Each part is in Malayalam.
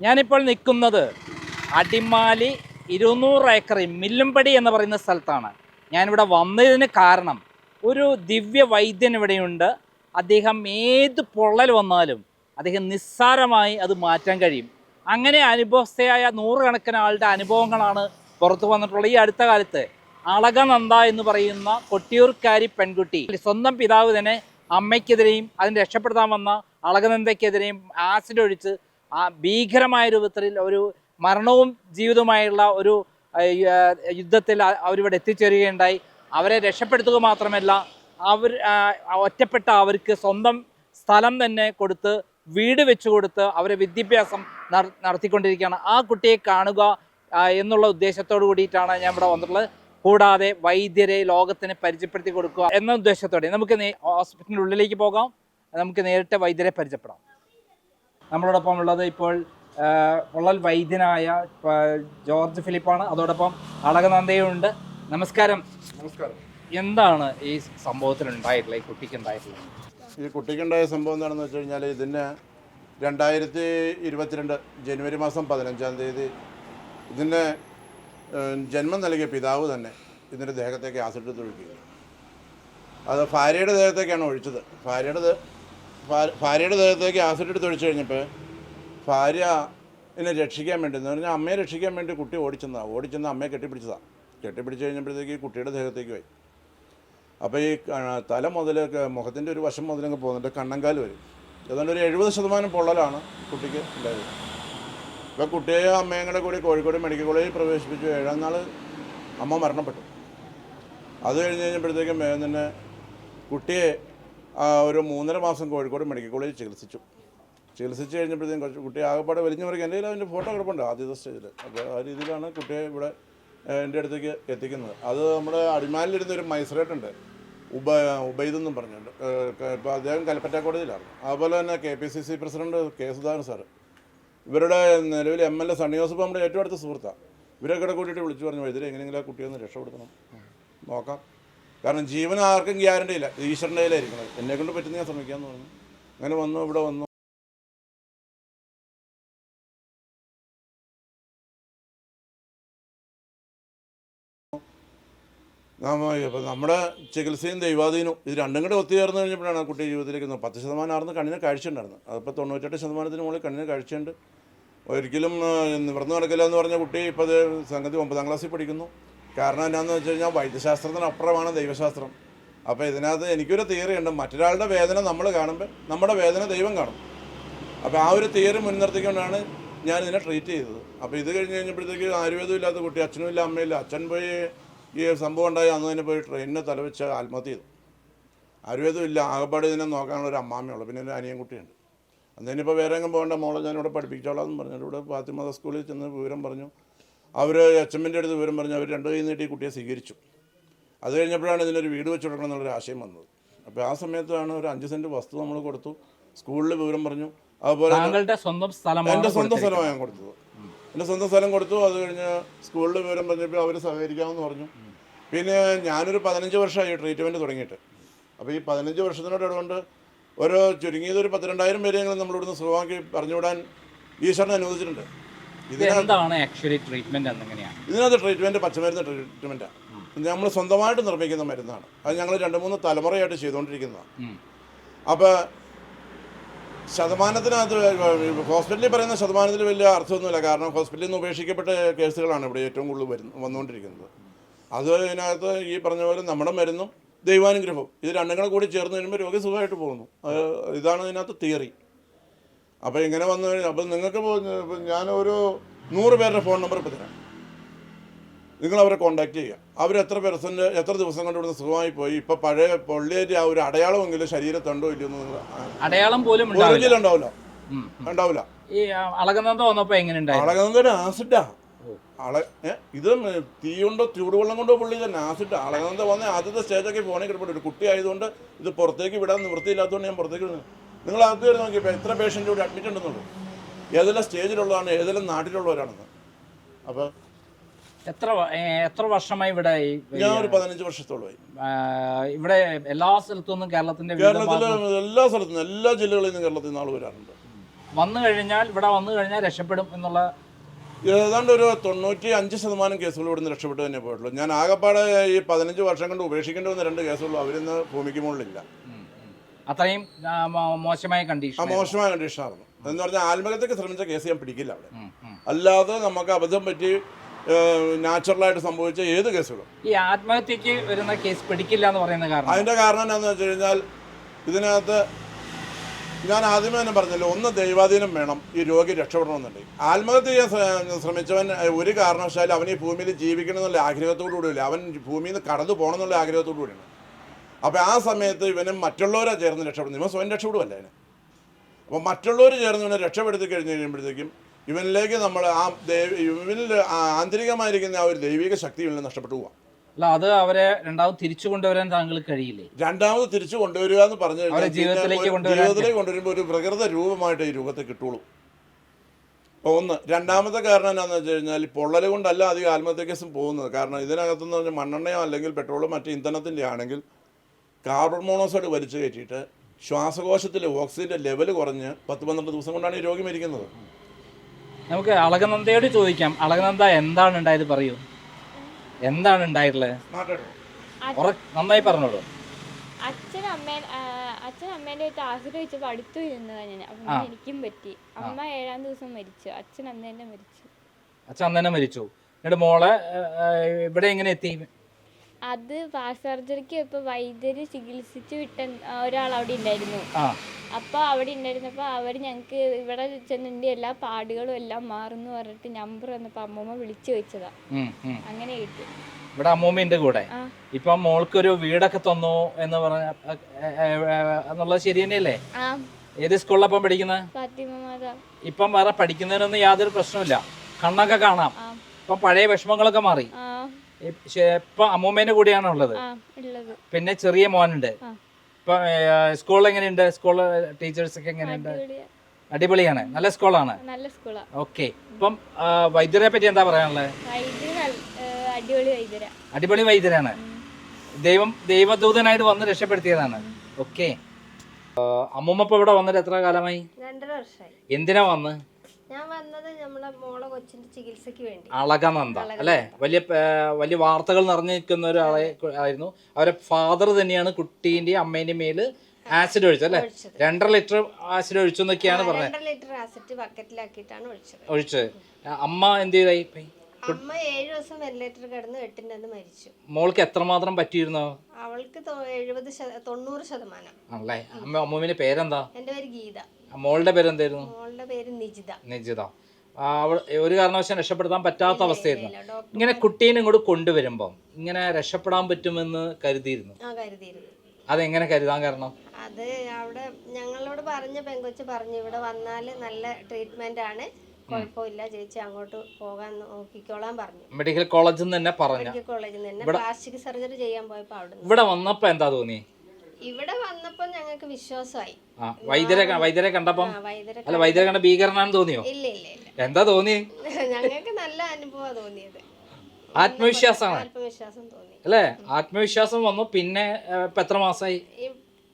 ഞാനിപ്പോൾ നിൽക്കുന്നത് അടിമാലി ഇരുന്നൂറ് ഏക്കർ മില്ലുംപടി എന്ന് പറയുന്ന സ്ഥലത്താണ്. ഞാനിവിടെ വന്നതിന് കാരണം ഒരു ദിവ്യ വൈദ്യൻ ഇവിടെയുണ്ട്. അദ്ദേഹം ഏത് പൊള്ളൽ വന്നാലും അദ്ദേഹം നിസ്സാരമായി അത് മാറ്റാൻ കഴിയും. അങ്ങനെ അനുഭവസ്ഥയായ നൂറുകണക്കിന് ആളുടെ അനുഭവങ്ങളാണ് പുറത്തു വന്നിട്ടുള്ളത്. ഈ അടുത്ത കാലത്ത് അളകനന്ദ എന്ന് പറയുന്ന കൊട്ടിയൂർക്കാരി പെൺകുട്ടി സ്വന്തം പിതാവ് തന്നെ അമ്മയ്ക്കെതിരെയും അതിന് രക്ഷപ്പെടുത്താൻ വന്ന അളകനന്ദയ്ക്കെതിരെയും ആസിഡ് ഒഴിച്ച് ആ ഭീകരമായ രൂപത്തിൽ ഒരു മരണവും ജീവിതവുമായുള്ള ഒരു യുദ്ധത്തിൽ അവരിവിടെ എത്തിച്ചേരുകയുണ്ടായി. അവരെ രക്ഷപ്പെടുത്തുക മാത്രമല്ല അവർ ഒറ്റപ്പെട്ട അവർക്ക് സ്വന്തം സ്ഥലം തന്നെ കൊടുത്ത് വീട് വെച്ചു കൊടുത്ത് അവരെ വിദ്യാഭ്യാസം നടത്തിക്കൊണ്ടിരിക്കുകയാണ്. ആ കുട്ടിയെ കാണുക എന്നുള്ള ഉദ്ദേശത്തോടു കൂടിയിട്ടാണ് ഞാൻ ഇവിടെ വന്നിട്ടുള്ളത്. കൂടാതെ വൈദ്യരെ ലോകത്തിന് പരിചയപ്പെടുത്തി കൊടുക്കുക എന്ന ഉദ്ദേശത്തോടെ. നമുക്ക് ഹോസ്പിറ്റലിനുള്ളിലേക്ക് പോകാം. നമുക്ക് നേരിട്ട് വൈദ്യരെ പരിചയപ്പെടാം. നമ്മളോടൊപ്പം ഉള്ളത് ഇപ്പോൾ പൊള്ളൽ വൈദ്യനായ ജോർജ് ഫിലിപ്പാണ്. അതോടൊപ്പം അളകനന്ദയുണ്ട് നമസ്കാരം. നമസ്കാരം. എന്താണ് ഈ സംഭവത്തിൽ ഉണ്ടായിട്ടുള്ളത് ഈ കുട്ടിക്ക് ഉണ്ടായിട്ടുള്ളത്? ഈ കുട്ടിക്കുണ്ടായ സംഭവം എന്താണെന്ന് വെച്ച് കഴിഞ്ഞാൽ ഇതിന് രണ്ടായിരത്തി ഇരുപത്തിരണ്ട് ജനുവരി മാസം പതിനഞ്ചാം തീയതി ഇതിന് ജന്മം നൽകിയ പിതാവ് തന്നെ ഇതിന്റെ ദേഹത്തേക്ക് ആസിഡ് തൊഴിക്കുക അത് ഭാര്യയുടെ ദേഹത്തേക്കാണ് ഒഴിച്ചത്. ഭാര്യയുടെ ഭാര്യയുടെ ദേഹത്തേക്ക് ആസിഡ് എടുത്ത് ഒഴിച്ചു കഴിഞ്ഞപ്പോൾ ഭാര്യ എന്നെ രക്ഷിക്കാൻ വേണ്ടി എന്ന് പറഞ്ഞാൽ അമ്മയെ രക്ഷിക്കാൻ വേണ്ടി കുട്ടി ഓടിച്ചെന്നാണ് ഓടിച്ചെന്ന് അമ്മയെ കെട്ടിപ്പിടിച്ചതാണ് കെട്ടിപ്പിടിച്ച് കഴിഞ്ഞപ്പോഴത്തേക്ക് കുട്ടിയുടെ ദേഹത്തേക്ക് പോയി. അപ്പോൾ ഈ തല മുതൽ മുഖത്തിന്റെ ഒരു വശം മുതലങ്ങ് പോകുന്നുണ്ട് കണ്ണങ്കാൽ വരും. ഏതാണ്ട് ഒരു എഴുപത് ശതമാനം പൊള്ളലാണ് കുട്ടിക്ക് ഉണ്ടായത്. ഇപ്പോൾ കുട്ടിയെ അമ്മയും കൂടെ കൂടി കോഴിക്കോട് മെഡിക്കൽ കോളേജിൽ പ്രവേശിപ്പിച്ചു ഏഴാം നാൾ അമ്മ മരണപ്പെട്ടു. അത് കഴിഞ്ഞ് കഴിഞ്ഞപ്പോഴത്തേക്കും വേഗം തന്നെ കുട്ടിയെ ഒരു മൂന്നര മാസം കോഴിക്കോട് മെഡിക്കൽ കോളേജിൽ ചികിത്സിച്ചു. ചികിത്സിച്ച് കഴിഞ്ഞപ്പോഴത്തേക്കും കുറച്ച് കുട്ടി ആകെപ്പാടെ വലിഞ്ഞവർക്ക് എന്റെ കയ്യിൽ അതിന്റെ ഫോട്ടോ കിടപ്പുണ്ട് ആദ്യത്തെ സ്റ്റേജിൽ അപ്പോൾ ആ രീതിയിലാണ് കുട്ടിയെ ഇവിടെ എന്റെ അടുത്തേക്ക് എത്തിക്കുന്നത്. അത് നമ്മുടെ അടിമാലിലിരുന്ന ഒരു മൈസറേറ്റ് ഉണ്ട് ഉബ ഉബൈദ് എന്നും പറഞ്ഞുണ്ട്. ഇപ്പോൾ അദ്ദേഹം കൽപ്പറ്റ കോടതിയിലാണ് അതുപോലെ തന്നെ K P C C president K Sudhakaran sir. ഇവരുടെ നിലവിൽ M L A Sunny Joseph നമ്മുടെ ഏറ്റവും അടുത്ത സുഹൃത്താണ് ഇവരൊക്കെ കൂടെ കൂട്ടിയിട്ട് വിളിച്ചു പറഞ്ഞു വൈദ്യുതി എങ്ങനെയെങ്കിലും ആ കുട്ടിയൊന്ന് രക്ഷപ്പെടുത്തണം. നോക്കാം. കാരണം ജീവൻ ആർക്കും ഗ്യാരണ്ടി ഇല്ല. ഈശ്വരന്റെ കയ്യിലായിരിക്കണം. എന്നെ കൊണ്ട് പറ്റുന്ന ഞാൻ ശ്രമിക്കാൻ പറഞ്ഞു. അങ്ങനെ വന്നു ഇവിടെ വന്നു. അപ്പം നമ്മുടെ ചികിത്സയും ദൈവാധീനവും ഇത് രണ്ടും കൂടെ ഒത്തുചേർന്ന് കഴിഞ്ഞപ്പോഴാണ് ആ കുട്ടി ജീവിതത്തിലേക്ക്. പത്ത് ശതമാനം ആർന്ന് കണ്ണിന് കാഴ്ച ഉണ്ടായിരുന്നു. അതിപ്പോൾ തൊണ്ണൂറ്റെട്ട് ശതമാനത്തിന് മുകളിൽ കണ്ണിന് കാഴ്ചയുണ്ട്. ഒരിക്കലും നിവർന്ന് നടക്കില്ല എന്ന് പറഞ്ഞ കുട്ടി ഇപ്പോൾ സംഗതി ഒമ്പതാം ക്ലാസ്സിൽ പഠിക്കുന്നു. കാരണം എന്നാന്ന് വെച്ച് കഴിഞ്ഞാൽ വൈദ്യശാസ്ത്രത്തിനപ്പുറമാണ് ദൈവശാസ്ത്രം. അപ്പോൾ ഇതിനകത്ത് എനിക്കൊരു തിയറി ഉണ്ട്. മറ്റൊരാളുടെ വേദന നമ്മൾ കാണുമ്പോൾ നമ്മുടെ വേദന ദൈവം കാണും. അപ്പോൾ ആ ഒരു തിയറി മുൻനിർത്തിക്കൊണ്ടാണ് ഞാൻ ഇതിനെ ട്രീറ്റ് ചെയ്തത്. അപ്പോൾ ഇത് കഴിഞ്ഞ് കഴിഞ്ഞപ്പോഴത്തേക്ക് ആയുർവേദം ഇല്ലാത്ത കുട്ടി അച്ഛനും ഇല്ല അമ്മയില്ല അച്ഛൻ പോയി ഈ സംഭവം ഉണ്ടായി. അന്ന് തന്നെ പോയി ട്രെയിനിനെ തലവെച്ച് ആത്മഹത്യ ചെയ്തു. ആയുർവേദം ഇല്ല. ആകപ്പാട് ഇതിനെ നോക്കാനുള്ള ഒരു അമ്മാമ്മയുള്ളൂ പിന്നെ ഒരു അനിയൻ കുട്ടിയുണ്ട്. അന്ന് അന്നേനിപ്പോൾ വേറെ എങ്ങും പോകേണ്ട. മോളെ ഞാനിവിടെ പഠിപ്പിച്ചോളാം എന്ന് പറഞ്ഞു. ഇവിടെ ഫാത്തിമ സ്കൂളിൽ ചെന്ന് വിവരം പറഞ്ഞു. അവർ അച്ഛമ്മന്റെ അടുത്ത് വിവരം പറഞ്ഞ് അവർ രണ്ട് കൈ നീട്ടി കുട്ടിയെ സ്വീകരിച്ചു. അത് കഴിഞ്ഞപ്പോഴാണ് ഇതിനൊരു വീട് വെച്ച് കൊടുക്കണം എന്നുള്ളൊരു ആശയം വന്നത്. അപ്പോൾ ആ സമയത്താണ് ഒരു അഞ്ച് സെന്റ് വസ്തു നമ്മൾ കൊടുത്തു. സ്കൂളിൽ വിവരം പറഞ്ഞു. അതുപോലെ താങ്കളുടെ സ്വന്തം എന്റെ സ്വന്തം സ്ഥലമാണ് ഞാൻ കൊടുത്തത്. എന്റെ സ്വന്തം സ്ഥലം കൊടുത്തു. അത് കഴിഞ്ഞ് സ്കൂളിൽ വിവരം പറഞ്ഞപ്പോൾ അവർ സഹകരിക്കാമെന്ന് പറഞ്ഞു. പിന്നെ ഞാനൊരു പതിനഞ്ച് വർഷമായി ട്രീറ്റ്മെന്റ് തുടങ്ങിയിട്ട്. അപ്പോൾ ഈ പതിനഞ്ച് വർഷത്തിനോട് ഇടകൊണ്ട് ഓരോ ചുരുങ്ങിയത് ഒരു പത്തിരണ്ടായിരം പേരെങ്കിലും നമ്മളിവിടുന്ന് സുഖമാക്കി പറഞ്ഞുവിടാൻ ഈശ്വരനെ അനുവദിച്ചിട്ടുണ്ട്. എന്താണ് ആക്ച്വലി ട്രീറ്റ്മെന്റ് എന്നെങ്ങനെയാണ്? ഇതിനകത്ത് ട്രീറ്റ്മെന്റ് പച്ചമരുന്ന് ട്രീറ്റ്മെന്റാണ് നമ്മൾ സ്വന്തമായിട്ട് നിർമ്മിക്കുന്ന മരുന്നാണ്. അത് ഞങ്ങൾ രണ്ട് മൂന്ന് തലമുറയായിട്ട് ചെയ്തുകൊണ്ടിരിക്കുന്നതാണ് അപ്പൊ അപ്പോൾ ശതമാനത്തിനകത്ത് ഹോസ്പിറ്റലിൽ പറയുന്ന ശതമാനത്തിൽ വലിയ അർത്ഥമൊന്നുമില്ല. കാരണം ഹോസ്പിറ്റലിൽ നിന്ന് ഉപേക്ഷിക്കപ്പെട്ട കേസുകളാണ് ഇവിടെ ഏറ്റവും കൂടുതൽ വരുന്ന വന്നുകൊണ്ടിരിക്കുന്നത്. അത് ഇതിനകത്ത് ഈ പറഞ്ഞ പോലെ നമ്മുടെ മരുന്നും ദൈവാനുഗ്രഹവും. ഇത് രണ്ടും കൂടി ചേർന്ന് വരുമ്പോൾ രോഗി സുഖമായിട്ട് പോകുന്നു. ഇതാണ് ഇതിനകത്ത് തിയറി. അപ്പോൾ ഇങ്ങനെ വന്നു കഴിഞ്ഞാൽ അപ്പം നിങ്ങൾക്ക് ഞാൻ ഒരു നൂറ് പേരുടെ ഫോൺ നമ്പർ ഇപ്പം തരാം. നിങ്ങൾ അവരെ കോൺടാക്ട് ചെയ്യുക. അവർ എത്ര പെർസെന്റ് എത്ര ദിവസം കൊണ്ട് ഇവിടുന്ന് സുഖമായി പോയി? ഇപ്പം പഴയ പൊള്ളിയേറ്റ് ആ ഒരു അടയാളമെങ്കിലും ശരീരത്തുണ്ടോ ഇല്ലയോ എന്ന് അടയാളം പോലും ഉണ്ടാവില്ല. ഉണ്ടാവില്ല. ഈ ആ, അളകനന്ദ വന്നപ്പോ എങ്ങനെ ഉണ്ടായി? അളകനന്ദ ആസിഡാ അള ഇത് തീ കൊണ്ടോ ചൂടുവെള്ളം കൊണ്ടോ പുള്ളി തന്നെ ആസിഡ് അളകനന്ദ വന്ന ആദ്യത്തെ സ്റ്റേജൊക്കെ ഫോണിൽ ഒരു കുട്ടി ആയതുകൊണ്ട് ഇത് പുറത്തേക്ക് വിടാൻ നിവൃത്തിയില്ലാത്തതുകൊണ്ട് ഞാൻ പുറത്തേക്ക് വിടുന്നു. നിങ്ങൾ അകത്ത് കയറി നോക്കിയപ്പോൾ എത്ര പേഷ്യന്റ് ഇവിടെ അഡ്മിറ്റ് ഉണ്ടെന്നുള്ളൂ. ഏതെല്ലാം സ്റ്റേജിലുള്ളതാണ് ഏതെല്ലാം നാട്ടിലുള്ളവരാണെന്ന്. അപ്പോൾ എത്ര എത്ര വർഷമായി ഇവിടെ ഞാൻ ഒരു പതിനഞ്ച് വർഷത്തോളമായി. ഇവിടെ എല്ലാ സ്ഥലത്തു നിന്നും കേരളത്തിന്റെ കേരളത്തിലെ എല്ലാ സ്ഥലത്തുനിന്നും എല്ലാ ജില്ലകളിൽ നിന്നും കേരളത്തിൽ നിന്ന് ആൾ വരാറുണ്ട്. വന്നു കഴിഞ്ഞാൽ ഇവിടെ വന്നു കഴിഞ്ഞാൽ രക്ഷപ്പെടും എന്നുള്ള ഏതാണ്ട് ഒരു തൊണ്ണൂറ്റി അഞ്ച് ശതമാനം കേസുകൾ ഇവിടുന്ന് രക്ഷപ്പെട്ടു തന്നെ പോയിട്ടുള്ളൂ. ഞാൻ ആകെപ്പാടെ ഈ പതിനഞ്ച് വർഷം കൊണ്ട് ഉപേക്ഷിക്കേണ്ടി വന്ന രണ്ട് കേസുകളും അവരിന്ന് ഭൂമിക്ക് മുകളിലില്ല. അത്രയും മോശമായ കണ്ടീഷൻ മോശമായ കണ്ടീഷനായിരുന്നു എന്ന് പറഞ്ഞാൽ ആത്മഹത്യക്ക് ശ്രമിച്ച കേസ് ഞാൻ പിടിക്കില്ല അവിടെ. അല്ലാതെ നമുക്ക് അബദ്ധം പറ്റി നാച്ചുറലായിട്ട് സംഭവിച്ച ഏത് കേസുകളും. ഈ ആത്മഹത്യക്ക് വരുന്ന കേസ് പിടിക്കില്ല എന്ന് പറയുന്ന കാരണം? അതിന്റെ കാരണം എന്താണെന്ന് വെച്ച് കഴിഞ്ഞാൽ ഇതിനകത്ത് ഞാൻ ആദ്യമേ തന്നെ പറഞ്ഞല്ലോ ഒന്ന് ദൈവാധീനം വേണം ഈ രോഗി രക്ഷപ്പെടണമെന്നുണ്ടെങ്കിൽ. ആത്മഹത്യ ചെയ്യാൻ ശ്രമിച്ചവൻ ഒരു കാരണവശാലും അവൻ ഈ ഭൂമിയിൽ ജീവിക്കണം എന്നുള്ള ആഗ്രഹത്തോടു കൂടിയില്ല അവൻ ഭൂമിയിൽ നിന്ന് കടന്നു പോകണം എന്നുള്ള ആഗ്രഹത്തോടു കൂടിയാണ് അപ്പോൾ ആ സമയത്ത് ഇവനെ മറ്റുള്ളവരെ ചേർന്ന് രക്ഷപ്പെടുന്നു ഇവൻ സ്വയം രക്ഷപ്പെടുമല്ല അതിന് അപ്പോൾ മറ്റുള്ളവർ ചേർന്ന് ഇവനെ രക്ഷപ്പെടുത്തി കഴിഞ്ഞ് കഴിയുമ്പോഴത്തേക്കും ഇവനിലേക്ക് നമ്മൾ ആ ദൈവ ഇവനിൽ ആന്തരികമായിരിക്കുന്ന ആ ഒരു ദൈവിക ശക്തി ഇവനെ നഷ്ടപ്പെട്ടു പോവാം. അല്ല അത് അവരെ രണ്ടാമത് തിരിച്ചു കൊണ്ടുവരാൻ താങ്കൾ കഴിയില്ലേ? രണ്ടാമത് തിരിച്ചു കൊണ്ടുവരിക എന്ന് പറഞ്ഞു കഴിഞ്ഞാൽ ജീവിതത്തിലേക്ക് കൊണ്ടുവരുമ്പോൾ ഒരു പ്രകൃത രൂപമായിട്ട് ഈ രൂപത്തെ കിട്ടുള്ളൂ. അപ്പോൾ ഒന്ന് രണ്ടാമത്തെ കാരണം എന്താണെന്ന് വെച്ച് കഴിഞ്ഞാൽ പൊള്ളൽ കൊണ്ടല്ല അധികം ആത്മഹത്യ കേസും പോകുന്നത്. കാരണം ഇതിനകത്തുനിന്ന് പറഞ്ഞാൽ മണ്ണെണ്ണയോ അല്ലെങ്കിൽ പെട്രോളോ മറ്റ് ഇന്ധനത്തിന്റെ ആണെങ്കിൽ കാർബൺ മോണോക്സൈഡ് വലിച്ചു കയറ്റിയിട്ട് ശ്വാസകോശത്തിലെ ഓക്സിജന്റെ ലെവൽ കുറഞ്ഞ് പത്ത് പന്ത്രണ്ട് ദിവസം കൊണ്ടാണ് ഈ രോഗി മരിക്കുന്നത്. നമുക്ക് അളകനന്ദയോട് ചോദിക്കാം. അളകനന്ദ എന്താണ് ഉണ്ടായത് പറയൂ. എന്താണ് ഉണ്ടായിട്ടുള്ളത്? നന്നായി പറഞ്ഞോളൂ. അച്ഛൻ അമ്മ അച്ഛൻ അമ്മേന്റെ അടുത്ത് ആശ്രയിച്ചപ്പോൾ അടുത്തു ഇരുന്നതാ ഞാൻ. അപ്പം എനിക്കും പറ്റി. അമ്മ ഏഴാം ദിവസം മരിച്ചു. അച്ഛൻ അന്ന് തന്നെ മരിച്ചു. അച്ഛൻ അന്ന് തന്നെ മരിച്ചു. എന്നിട്ട് മോളെ ഇവിടെ എങ്ങനെ എത്തി? അത് പാസ് സർജറിക്ക് ഇപ്പൊ വൈദ്യര് ചികിത്സിച്ച് വിട്ട ഒരാൾ അവിടെ ഉണ്ടായിരുന്നു അപ്പൊ അവിടെ ഉണ്ടായിരുന്നപ്പോ അവർ ഞങ്ങൾക്ക് ഇവിടെ ചെന്നിട്ട് എല്ലാ പാടുകളും എല്ലാം മാറുന്നു പറഞ്ഞിട്ട് നമ്പർ വന്നപ്പോ അമ്മൂമ്മ വിളിച്ചു വെച്ചതാ. അങ്ങനെ കിട്ടി. ഇവിടെ അമ്മൂമ്മേന്റെ കൂടെ. ഇപ്പൊ മോൾക്ക് മോൾക്കൊരു വീടൊക്കെ തന്നു എന്ന് പറഞ്ഞ എന്നുള്ളത് ശരി തന്നെയല്ലേ? ഏത് സ്കൂളിലപ്പം പഠിക്കുന്നത് ഇപ്പം വേറെ പഠിക്കുന്നതിനൊന്നും യാതൊരു പ്രശ്നമില്ല കണ്ണൊക്കെ കാണാം. ഇപ്പൊ പഴയ വിഷമങ്ങളൊക്കെ മാറി. ഇപ്പം അമ്മൂമ്മേന്റെ കൂടെയാണ് ഉള്ളത്. ആ ഉള്ളത്. പിന്നെ ചെറിയ മോനുണ്ട്. ഇപ്പൊ സ്കൂളിൽ എങ്ങനെയുണ്ട് സ്കൂൾ ടീച്ചേഴ്സ് ഒക്കെ എങ്ങനെയുണ്ട്? അടിപൊളിയാ. അടിപൊളിയാണ്. നല്ല സ്കൂളാണ്. നല്ല സ്കൂളാ. ഓക്കെ. ഇപ്പം വൈദ്യരെ പറ്റി എന്താ പറയാനുള്ളത് അടിപൊളി വൈദ്യരാ. അടിപൊളി വൈദ്യരാണ്. ദൈവം ദൈവദൂതനായിട്ട് വന്ന് രക്ഷപ്പെടുത്തിയതാണ്. ഓക്കെ. അമ്മൂമ്മ ഇപ്പൊ ഇവിടെ വന്നിട്ട് എത്ര കാലമായി? എന്തിനാ വന്ന്? ഞാൻ വന്നത് നമ്മളെ മോളെ കൊച്ചിന്റെ ചികിത്സയ്ക്ക് വേണ്ടി. അളകനന്ദ അല്ലെ? വലിയ വലിയ വാർത്തകൾ നിറഞ്ഞു നിൽക്കുന്ന ഒരാളെ കു- ആയിരുന്നു. അവരെ ഫാദർ തന്നെയാണ് കുട്ടീന്റെ അമ്മേന്റെയും മേൽ ആസിഡ് ഒഴിച്ചത് അല്ലെ? രണ്ടര ലിറ്റർ ആസിഡ് ഒഴിച്ചു എന്നൊക്കെയാണ് പറഞ്ഞത്. രണ്ടര ലിറ്റർ ആസിഡ് ബക്കറ്റിലാക്കിയിട്ടാണ് ഒഴിച്ചത്. ഒഴിച്ചത്. അമ്മ എന്ത് ചെയ്തായി? അമ്മ ഏഴു ദിവസം വെന്റിലേറ്റർ കിടന്ന് എട്ടിന്റെ അന്ന് മരിച്ചു. മോൾക്ക് എത്രമാത്രം പറ്റിയിരുന്നോ? അവൾക്ക് എഴുപത് തൊണ്ണൂറ് ശതമാനം. അല്ലേ അമ്മ അമ്മൂമിന്റെ പേരെന്താ? എന്റെ പേര് ഗീത. മോളുടെ പേരെന്തായിരുന്നു? മോളുടെ പേര് നിജിത. നിജിത. ആ, അവൾ ഒരു കാരണവശാലും രക്ഷപ്പെടുത്താൻ പറ്റാത്ത അവസ്ഥയായിരുന്നു. ഇങ്ങനെ കുട്ടീനെ ഇങ്ങോട്ട് കൊണ്ടുവരുമ്പം ഇങ്ങനെ രക്ഷപ്പെടാൻ പറ്റുമെന്ന് കരുതിയിരുന്നു. ആ കരുതിയിരുന്നു. അതെങ്ങനെ കരുതാൻ കാരണം? അത് അവിടെ ഞങ്ങളോട് പറഞ്ഞ പെങ്കൊച്ച് പറഞ്ഞു ഇവിടെ വന്നാൽ നല്ല ട്രീറ്റ്മെന്റ് ആണ്. കുഴപ്പമില്ല ചേച്ചി അങ്ങോട്ട് പോകാൻ നോക്കിക്കോളാൻ പറഞ്ഞു. മെഡിക്കൽ കോളേജിൽ നിന്ന് തന്നെ പറഞ്ഞു. മെഡിക്കൽ കോളേജിൽ നിന്ന് തന്നെ പ്ലാസ്റ്റിക് സർജറി ചെയ്യാൻ പോയപ്പോ അവിടെ ഇവിടെ വന്നപ്പോ എന്താ തോന്നി? ഇവിടെ വന്നപ്പോ ഞങ്ങൾക്ക് വിശ്വാസമായി. വൈദ്യരെ വൈദ്യരെ കണ്ടപ്പം? അല്ല വൈദ്യരെ കണ്ട ഭീകരനാണെന്ന് തോന്നിയോ? ഇല്ല ഇല്ല ഇല്ല. എന്താ തോന്നി? ഞങ്ങൾക്ക് നല്ല അനുഭവം തോന്നിയത്. ആത്മവിശ്വാസമാണ്. ആത്മവിശ്വാസം തോന്നി. അല്ലേ? ആത്മവിശ്വാസം വന്നു. പിന്നെ ഇപ്പൊ എത്ര മാസമായി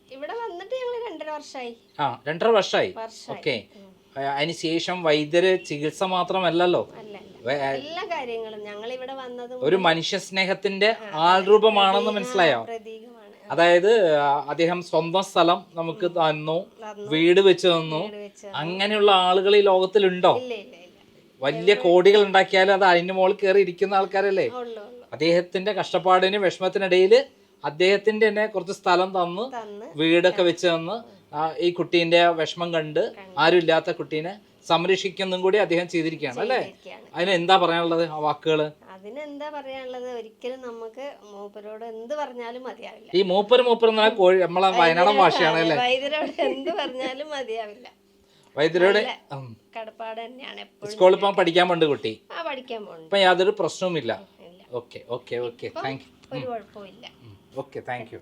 ഇവിടെ വന്നിട്ട് ഞങ്ങൾ രണ്ടര വർഷമായി ആ രണ്ടര വർഷമായി ഓക്കെ. അതിനുശേഷം വൈദ്യര് ചികിത്സ മാത്രമല്ലല്ലോ? എല്ലാ കാര്യങ്ങളും ഞങ്ങൾ ഇവിടെ വന്നതും ഒരു മനുഷ്യ സ്നേഹത്തിന്റെ ആൾരൂപമാണെന്ന് മനസ്സിലായോ? അതായത് അദ്ദേഹം സ്വന്തം സ്ഥലം നമുക്ക് തന്നു. വീട് വെച്ച് തന്നു. അങ്ങനെയുള്ള ആളുകൾ ഈ ലോകത്തിലുണ്ടോ? വലിയ കോടികൾ ഉണ്ടാക്കിയാലും അത് അതിന് മുകളിൽ കയറി ഇരിക്കുന്ന ആൾക്കാരല്ലേ? അദ്ദേഹത്തിന്റെ കഷ്ടപ്പാടിന് വിഷമത്തിനിടയിൽ അദ്ദേഹത്തിന്റെ തന്നെ കുറച്ച് സ്ഥലം തന്ന് തന്ന്. വീടൊക്കെ വെച്ച് തന്ന്. ഈ കുട്ടീന്റെ വിഷമം കണ്ട് ആരും ഇല്ലാത്ത കുട്ടീനെ സംരക്ഷിക്കുന്നതും കൂടി അദ്ദേഹം ചെയ്തിരിക്കുകയാണ് അല്ലേ? അതിന് എന്താ പറയാനുള്ളത് ആ വാക്കുകൾ? അതിനെന്താ പറയാനുള്ളത്? ഒരിക്കലും നമുക്ക് മൂപ്പരോട് എന്ത് പറഞ്ഞാലും മതിയാവില്ല. ഈ മൂപ്പര് മൂപ്പർ എന്ന് കോഴി നമ്മളെ വയനാടൻ ഭാഷയാണ് അല്ലേ? വൈദ്യരോട് എന്ത് പറഞ്ഞാലും മതിയാവില്ല. വൈദ്യരോട്. കടപ്പാട് തന്നെയാണ് എപ്പോഴും സ്കൂളിൽ പോകാൻ പഠിക്കാൻ പോണ്ട് കുട്ടി? ആ പഠിക്കാൻ പോകുന്നു ഇപ്പൊ യാതൊരു പ്രശ്നവുമില്ല. ഇല്ല. Okay okay okay. Thank you. ഒരു കുഴപ്പമില്ല ഓക്കെ താങ്ക് യു.